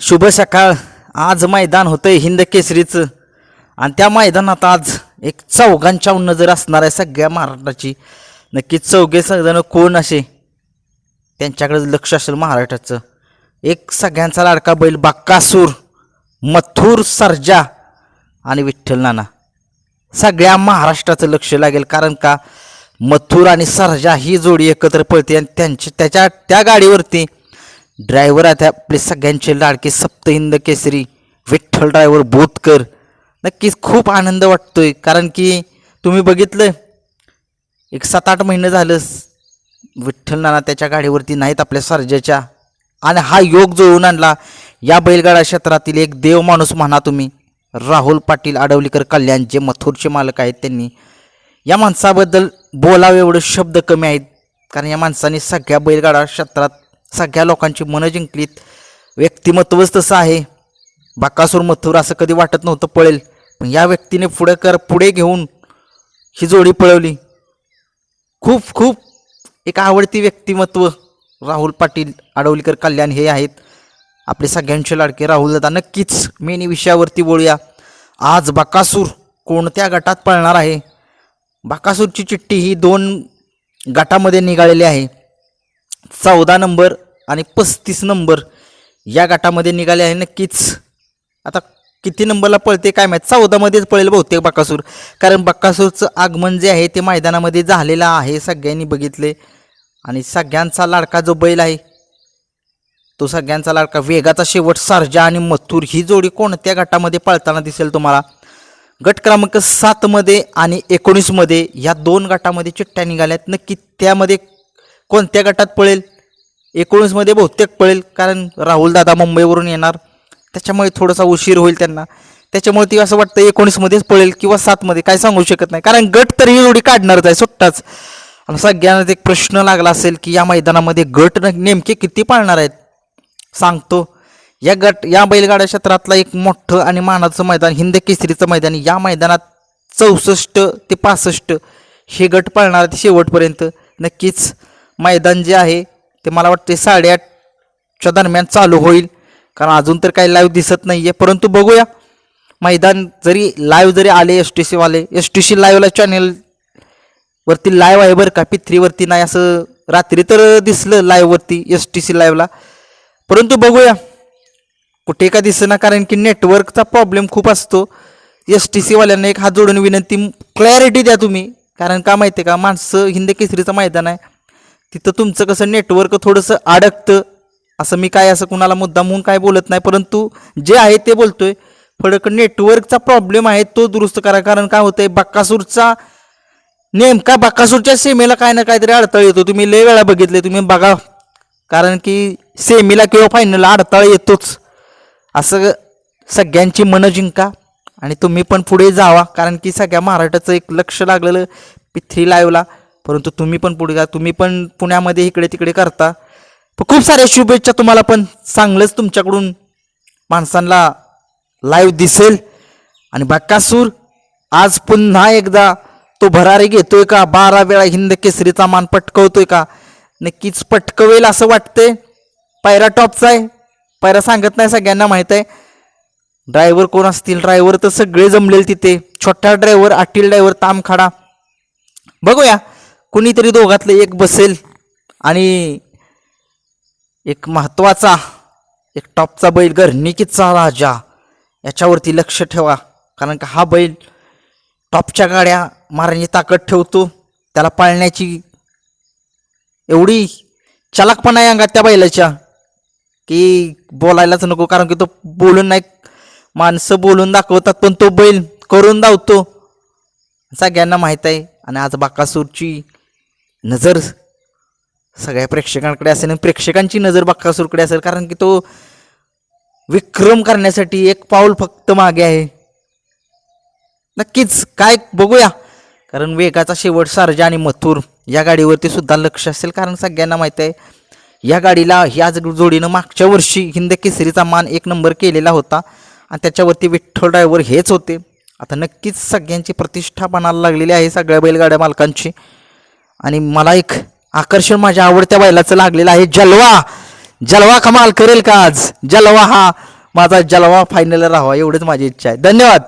शुभ सकाळ. आज मैदान होतंय हिंद केसरीचं. आणि त्या मैदानात आज एक चौघांच्या नजर असणार आहे सगळ्या महाराष्ट्राची. नक्कीच चौघे सगळ्यांना कोण असे? त्यांच्याकडे लक्ष असेल महाराष्ट्राचं. एक सगळ्यांचा लाडका बैल बाक्कासूर मथुर सर्जा आणि विठ्ठल नाना. सगळ्या महाराष्ट्राचं लक्ष लागेल कारण का? मथुर आणि सर्जा ही जोडी एकत्र पळते आणि त्यांची त्याच्या त्या गाडीवरती ड्रायव्हर आता आपले सगळ्यांचे लाडके सप्तहिंद केसरी विठ्ठल ड्रायव्हर बोतकर. नक्कीच खूप आनंद वाटतोय. कारण की तुम्ही बघितलं एक सात आठ महिने झालं विठ्ठल नाना त्याच्या गाडीवरती नाहीत आपल्या सर्जाच्या. आणि हा योग जुळवून आणला या बैलगाडा क्षेत्रातील एक देव माणूस म्हणा तुम्ही. राहुल पाटील आडवलीकर कल्याण जे मथुरचे मालक आहेत त्यांनी. या माणसाबद्दल बोलावे एवढे शब्द कमी आहेत. कारण या माणसाने सगळ्या बैलगाडा क्षेत्रात सगळ्या लोकांची मनं जिंकलीत. व्यक्तिमत्वच तसं आहे. बाकासूर मथुर असं कधी वाटत नव्हतं पळेल. पण या व्यक्तीने पुढे कर पुढे घेऊन ही जोडी पळवली. खूप खूप एक आवडती व्यक्तिमत्व राहुल पाटील आडवलीकर कल्याण हे आहेत. आपले सगळ्यांचे लाडके राहुल दादा नक्कीच मेन विषयावरती बोलूया. आज बाकासूर कोणत्या गटात पळणार आहे? बाकासूरची चिठ्ठी ही दोन गटामध्ये निघालेली आहे. चौदा नंबर आणि पस्तीस नंबर या गटामध्ये निघाले आहे नक्कीच. आता किती नंबरला पळते काय माहीत? चौदामध्येच पळेल बहुतेक बक्कासूर कारण बक्कासूरचं आगमन जे आहे ते मैदानामध्ये झालेलं आहे सगळ्यांनी बघितले. आणि सगळ्यांचा लाडका जो बैल आहे तो सगळ्यांचा लाडका वेगाचा शेवट सारजा आणि मथुर ही जोडी कोणत्या गटामध्ये पळताना दिसेल तुम्हाला? गट क्रमांक सातमध्ये आणि एकोणीसमध्ये या दोन गटामध्ये चिठ्ठ्या निघाल्यात. नक्की त्यामध्ये कोणत्या गटात पळेल? एकोणीसमध्ये बहुतेक पळेल कारण राहुल दादा मुंबईवरून येणार. त्याच्यामुळे थोडासा उशीर होईल त्यांना. त्याच्यामुळे ती असं वाटतं एकोणीसमध्येच पळेल किंवा सातमध्ये काय सांगू शकत नाही. कारण गट तर ही जोडी काढणारच आहे सुट्टाच. आणि सगळ्यांना एक प्रश्न लागला असेल की या मैदानामध्ये गट न- नेमके किती पाळणार आहेत? सांगतो. या गट या बैलगाड्या क्षेत्रातला एक मोठं आणि मानाचं मैदान हिंद केसरीचं मैदान या मैदानात चौसष्ट ते पासष्ट हे गट पाळणार आहेत शेवटपर्यंत. नक्कीच मैदान जे आहे ते मला वाटते साडेआठच्या दरम्यान चालू होईल. कारण अजून तर काही लाईव्ह दिसत नाही आहे परंतु बघूया. मैदान जरी लाईव्ह जरी आले एस टी सीवाले एस टी सी लाईव्हला चॅनेलवरती लाईव्ह आहे बरं का? पिथरीवरती नाही असं रात्री तर दिसलं लाईव्हवरती एस टी सी लाईव्हला परंतु बघूया. कुठे का दिसेना? कारण की नेटवर्कचा प्रॉब्लेम खूप असतो. एस टी सीवाल्यांना एक हात जोडून विनंती क्लॅरिटी द्या तुम्ही. कारण का माहिती आहे का? माणसं हिंद केसरीचं मैदान आहे. तिथं तुमचं कसं नेटवर्क थोडंसं अडकतं. असं मी काय असं कुणाला मुद्दा म्हणून काय बोलत नाही परंतु जे आहे ते बोलतोय. फडक नेटवर्कचा प्रॉब्लेम आहे तो दुरुस्त करा. कारण काय होतंय बक्कासूरचा नेमका बक्कासूरच्या सेमेला काय ना काहीतरी अडथळा येतो. तुम्ही लय वेळा बघितले तुम्ही बघा. कारण की सेमीला किंवा फायनलला अडथळा येतोच. असं सगळ्यांची मनं जिंका आणि तुम्ही पण पुढे जावा. कारण की सगळ्या महाराष्ट्राचं एक लक्ष लागलेलं पिथ्री लाईव्हला परंतु तुम्ही पण पुढे जा. तुम्ही पण पुण्यामध्ये इकडे तिकडे करता. खूप साऱ्या शुभेच्छा तुम्हाला पण चांगलंच तुमच्याकडून माणसांना लाईव्ह दिसेल. आणि बक्कासूर आज पुन्हा एकदा तो भरारी घेतोय का? बारा वेळा हिंद केसरीचा मान पटकवतोय का? नक्कीच पटकवेल असं वाटतंय. पायरा टॉपचा आहे. पायरा सांगत नाही सगळ्यांना माहीत आहे. ड्रायव्हर कोण असतील? ड्रायव्हर तर सगळे जमलेल तिथे. छोटा ड्रायव्हर आटील ड्रायव्हर तामखाडा. बघूया. कुणीतरी दोघातलं एक बसेल आणि एक महत्त्वाचा एक टॉपचा बैल गरणिकीचा राजा याच्यावरती लक्ष ठेवा. कारण का हा बैल टॉपच्या गाड्या मारण्याची ताकद ठेवतो. त्याला पाळण्याची एवढी चलाकपणा आहे अंगात त्या बैलाच्या की बोलायलाच नको. कारण की तो बोलून नाही माणसं बोलून दाखवतात पण तो बैल करून धावतो. सगळ्यांना माहीत आहे. आणि आज बाकासूरची नजर सगळ्या प्रेक्षकांकडे असेल आणि प्रेक्षकांची नजर बक्कासूरकडे असेल कारण की तो विक्रम करण्यासाठी एक पाऊल फक्त मागे आहे. नक्कीच काय बघूया. कारण वेगाचा शेवट सारजा आणि मथुर या गाडीवरती सुद्धा लक्ष असेल कारण सगळ्यांना माहीत आहे या गाडीला ह्या जोडीनं मागच्या वर्षी हिंद केसरीचा मान एक नंबर केलेला होता आणि त्याच्यावरती विठ्ठल ड्रायव्हर हेच होते. आता नक्कीच सगळ्यांची प्रतिष्ठा बनायला लागलेली आहे सगळ्या बैलगाड्या मालकांची. आणि मला एक आकर्षण माझ्या आवडत्या बैलाचं लागलेलं आहे. जलवा. जलवा कमाल करेल का आज? जलवा हा माझा जलवा फायनल राहावा एवढंच माझी इच्छा आहे. धन्यवाद.